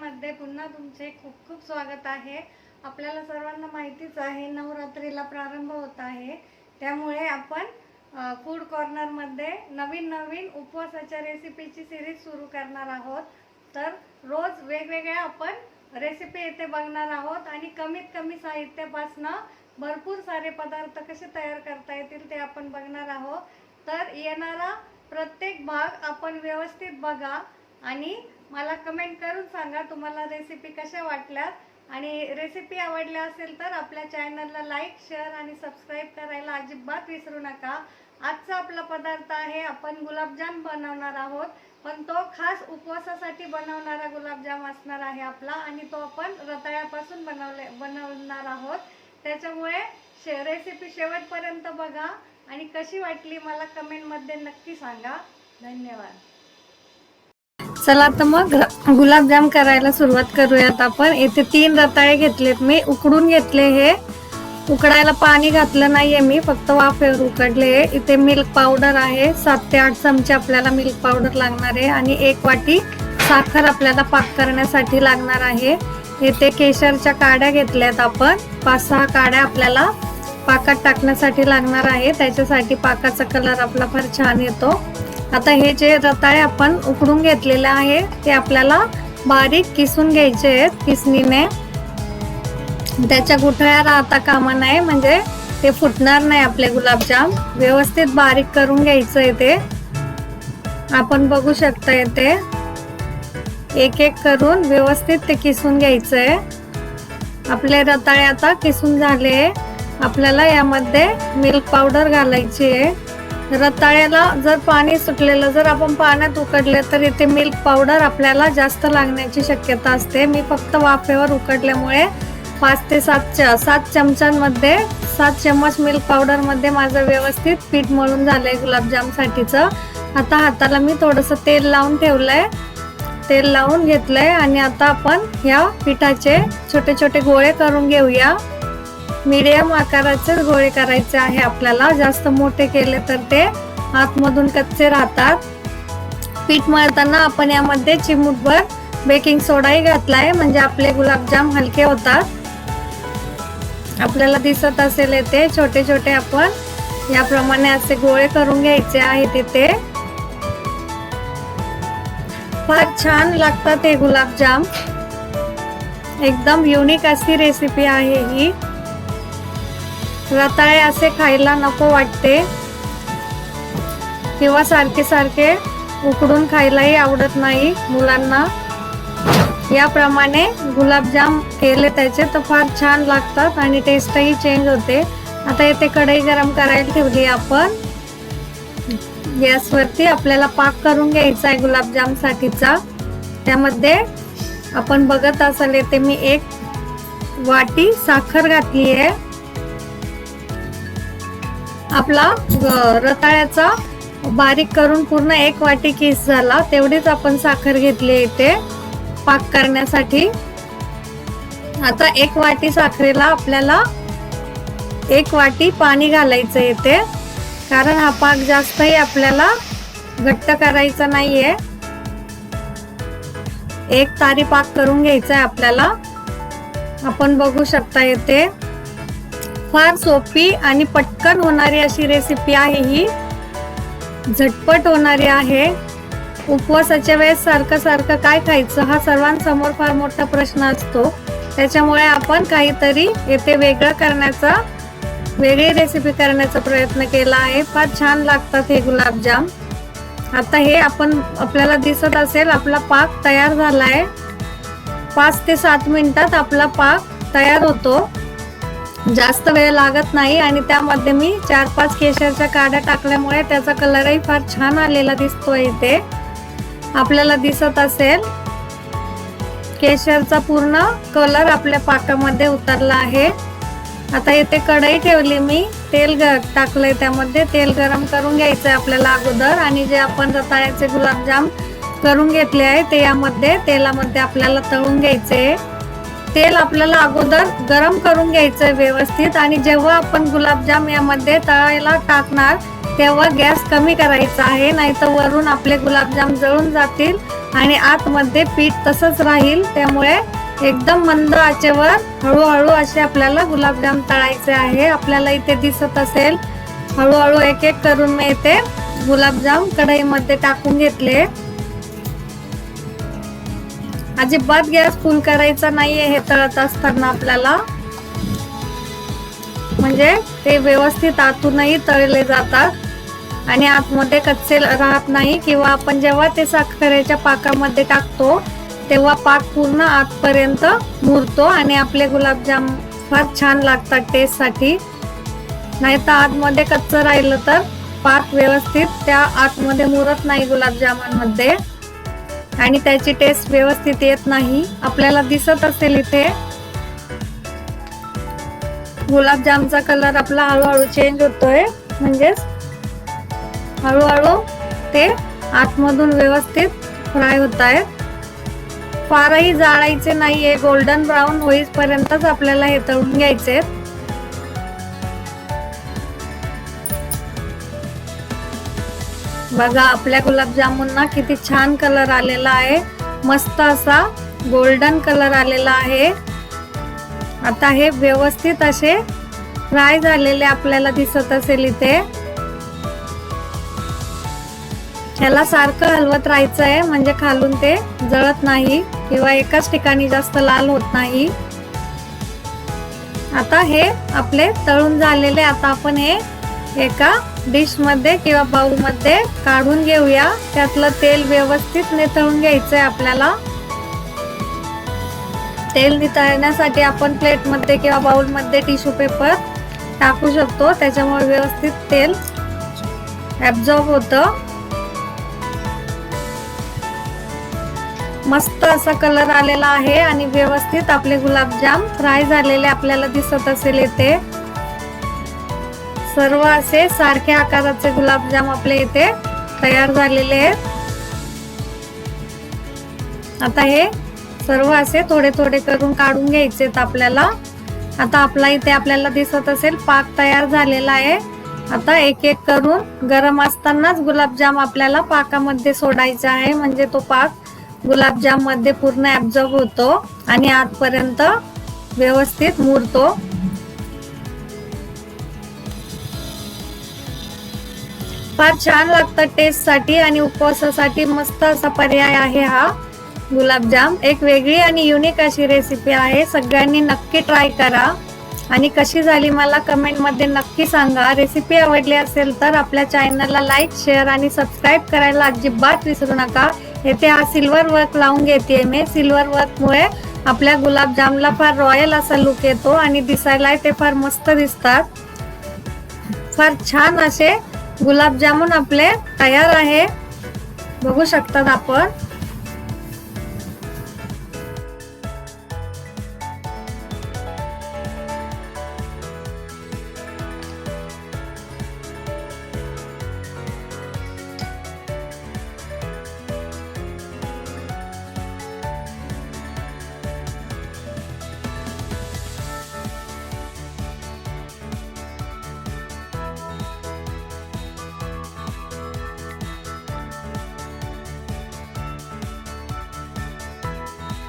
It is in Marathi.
मध्ये पुन्हा तुमचे खूप खूप स्वागत आहे. आपल्याला सर्वांना माहितीच आहे नवरात्रीला प्रारंभ होत आहे. त्यामुळे आपण फूड कॉर्नरमध्ये नवीन नवीन उपवासाच्या रेसिपीची सिरीज सुरू करणार आहोत. तर रोज वेगवेगळ्या आपण रेसिपी येथे बघणार आहोत आणि कमीत कमी साहित्यापासनं भरपूर सारे पदार्थ कसे तयार करता येतील ते आपण बघणार आहोत. तर येणारा प्रत्येक भाग आपण व्यवस्थित बघा आणि मला कमेंट करून सांगा तुम्हाला रेसिपी कशा वाटल्यात. आणि रेसिपी आवडल्या असेल तर आपल्या चॅनलला लाईक शेअर आणि सबस्क्राईब करायला अजिबात विसरू नका. आजचा आपला पदार्थ आहे आपण गुलाबजाम बनवणार आहोत. पण तो खास उपवासासाठी बनवणारा गुलाबजाम असणार आहे आपला आणि तो आपण रताळ्यापासून बनवले बनवणार आहोत. त्याच्यामुळे शे रेसिपी शेवटपर्यंत बघा आणि कशी वाटली मला कमेंटमध्ये नक्की सांगा. धन्यवाद. चला तर मग गुलाबजाम करायला सुरुवात करूयात आपण. येथे तीन रताळे घेतलेत. मी उकडून घेतले हे. उकडायला पाणी घातलं नाहीये मी फक्त वाफेवर उकडले इथे मिल्क पावडर आहे. सात ते आठ चमचे आपल्याला मिल्क पावडर लागणार आहे आणि एक वाटी साखर आपल्याला पाक करण्यासाठी लागणार आहे. येथे केशरच्या काड्या घेतल्यात आपण. पाच सहा काड्या आपल्याला पाकात टाकण्यासाठी लागणार आहे. त्याच्यासाठी पाकाचा कलर आपला फार छान येतो. आता हे जे रताळे आपण उकडून घेतलेले आहे ते आपल्याला बारीक किसून घ्यायचे आहेत. किसणीने त्याच्या गुठळ्या राहता कामा नाही म्हणजे ते फुटणार नाही आपले गुलाबजाम. व्यवस्थित बारीक करून घ्यायचं आहे ते. आपण बघू शकता येते एक एक करून व्यवस्थित ते किसून घ्यायचं आहे. आपले रताळे आता किसून झाले आपल्याला यामध्ये मिल्क पावडर घालायची आहे. रताळ्याला जर पाणी सुटलेलं जर आपण पाण्यात उकडले तर इथे मिल्क पावडर आपल्याला जास्त लागण्याची शक्यता असते. मी फक्त वाफेवर उकडल्यामुळे पाच ते सात च सात चमचांमध्ये सात चम्मच मिल्क पावडरमध्ये माझं व्यवस्थित पीठ मळून झालंय गुलाबजामसाठीचं. आता हाताला मी थोडंसं तेल लावून ठेवलंय. तेल लावून घेतलंय आणि आता आपण या पिठाचे छोटे छोटे गोळे करून घेऊया. मीडियम आकाराचे गोळे करायचे आहे आपल्याला. जास्त मोठे केले तर ते आतमधून कच्चे राहतात. पीठ मळताना आपण यामध्ये चिमूटभर बेकिंग सोडाही घातलाय. म्हणजे आपले गुलाबजाम हलके होतात. आपल्याला दिसत असेल येते छोटे छोटे आपण. याप्रमाणे असे गोळे करून घ्यायचे आहेत इथे. फार छान लागतात हे गुलाबजाम. एकदम युनिक अशी रेसिपी आहे ही. रताळे असे खायला नको वाटते. किंवा सारखे सारखे उकडून खायलाही आवडत नाही मुलांना. याप्रमाणे गुलाबजाम केले त्याचे तर फार छान लागतात आणि टेस्टही चेंज होते. आता येथे कढई गरम करायला ठेवली आपण. गॅसवरती आपल्याला पाक करून घ्यायचा आहे गुलाबजामसाठीचा. त्यामध्ये आपण बघत असाल येते मी एक वाटी साखर घातली आहे. आपला रताळ्याचा बारीक करून पूर्ण एक वाटी किस झाला तेवढीच आपण साखर घेतली इथे. पाक करण्यासाठी. आता एक वाटी साखरेला आपल्याला एक वाटी पाणी घालायचं येते. कारण हा पाक जास्तही आपल्याला घट्ट करायचा नाहीये. एक तारी पाक करून घ्यायचा आहे आपल्याला. आपण बघू शकता येते. फार सोपी आणि पटकन होणारी अशी रेसिपी आहे ही. झटपट होणारी आहे. उपवासाच्या वेळेस सारखं सारखं काय खायचं हा सर्वांसमोर फार मोठा प्रश्न असतो. त्याच्यामुळे आपण काहीतरी येथे वेगळं करण्याचा वेगळी रेसिपी करण्याचा प्रयत्न केला आहे. फार छान लागतात हे गुलाबजाम. आता हे आपण आपल्याला दिसत असेल आपला पाक तयार झाला आहे पाच ते सात मिनिटात आपला पाक तयार होतो. जास्त वेळ लागत नाही आणि त्यामध्ये मी चार पाच केशरच्या काड्या टाकल्यामुळे त्याचा कलरही फार छान आलेला दिसतो इथे. आपल्याला दिसत असेल. केशरचा पूर्ण कलर आपल्या पाकामध्ये उतरला आहे. आता इथे कढई ठेवली मी. तेल ग टाकलंय त्यामध्ये. तेल गरम करून घ्यायचंय आपल्याला अगोदर. आणि जे आपण रताळ्याचे गुलाबजाम करून घेतले आहे ते यामध्ये तेलामध्ये आपल्याला तळून घ्यायचे तेल आपल्याला अगोदर गरम करून घ्यायचं आहे व्यवस्थित. आणि जेव्हा आपण गुलाबजाम यामध्ये तळायला टाकणार तेव्हा गॅस कमी करायचा आहे नाहीतर वरून आपले गुलाबजाम जळून जातील आणि आतमध्ये पीठ तसंच राहील. त्यामुळे एकदम मंद आचेवर हळूहळू असे आपल्याला गुलाबजाम तळायचे आहे. आपल्याला इथे दिसत असेल हळूहळू एक एक करून मी इथे गुलाबजाम कढईमध्ये टाकून घेतले. अजिबात गॅस फुल करायचा नाहीये हे तळत असताना आपल्याला. म्हणजे ते व्यवस्थित आतूनही तळले जातात. आणि आतमध्ये कच्चे राहत नाही किंवा आपण जेव्हा ते साखरेच्या पाकामध्ये टाकतो तेव्हा पाक पूर्ण आतपर्यंत मुरतो आणि आपले गुलाबजाम फार छान लागतात टेस्टसाठी नाही तर आतमध्ये कच्चं राहिलं तर पाक व्यवस्थित त्या आतमध्ये मुरत नाही गुलाबजामांमध्ये. आणि त्याची टेस्ट व्यवस्थित येत नाही. आपल्याला दिसत असेल इथे. गुलाबजामचा कलर आपला हळूहळू चेंज होतोय. म्हणजेच हळूहळू ते आतमधून व्यवस्थित फ्राय होत आहेत. फारही जाळायचे नाहीये. गोल्डन ब्राऊन होईपर्यंतच आपल्याला हे तळून घ्यायचे बघा आपल्या गुलाबजामुनना किती छान कलर आलेला आहे. मस्त असा गोल्डन कलर आलेला आहे. आता हे व्यवस्थित असे फ्राय झालेले आपल्याला दिसत असेल इथे. ह्याला सारखं हलवत राहायचं आहे म्हणजे खालून ते जळत नाही किंवा एकाच ठिकाणी जास्त लाल होत नाही. आता हे आपले तळून झालेले आता आपण हे एका डिशमध्ये किंवा बाउलमध्ये काढून घेऊया. त्यातलं तेल व्यवस्थित नितळून घ्यायचंय आपल्याला. तेल नितळण्यासाठी आपण प्लेटमध्ये किंवा बाउलमध्ये टिश्यू पेपर टाकू शकतो त्याच्यामुळे व्यवस्थित तेल ऍब्झॉर्ब होतं. मस्त असा कलर आलेला आहे आणि व्यवस्थित आपले गुलाबजाम फ्राय झालेले आपल्याला दिसत असेल इथे सर्व असे सारख्या आकाराचे गुलाबजाम आपले इथे तयार झालेले आहेत. आता हे सर्व असे थोडे थोडे करून काढून घ्यायचे आपल्याला. आता आपला इथे आपल्याला दिसत असेल पाक तयार झालेला आहे. आता एक एक करून गरम असतानाच गुलाबजाम आपल्याला पाकामध्ये सोडायचा आहे. म्हणजे तो पाक गुलाबजाममध्ये पूर्ण ऍब्झॉर्ब होतो आणि आतपर्यंत व्यवस्थित मुरतो. फार छान लागतं टेस्टसाठी आणि उपवासासाठी मस्त असा पर्याय आहे हा गुलाबजाम. एक वेगळी आणि युनिक अशी रेसिपी आहे. सगळ्यांनी नक्की ट्राय करा. आणि कशी झाली मला कमेंटमध्ये नक्की सांगा. रेसिपी आवडली असेल तर आपल्या चॅनलला लाईक शेअर आणि सबस्क्राईब करायला अजिबात विसरू नका. येथे हा सिल्वर वर्क लावून घेते मी. सिल्वर वर्क मुळे आपल्या गुलाबजामला फार रॉयल असा लुक येतो आणि दिसायला ते फार मस्त दिसतात. फार छान असे गुलाबजामुन आपले तयार आहे. बघू शकतात आपण.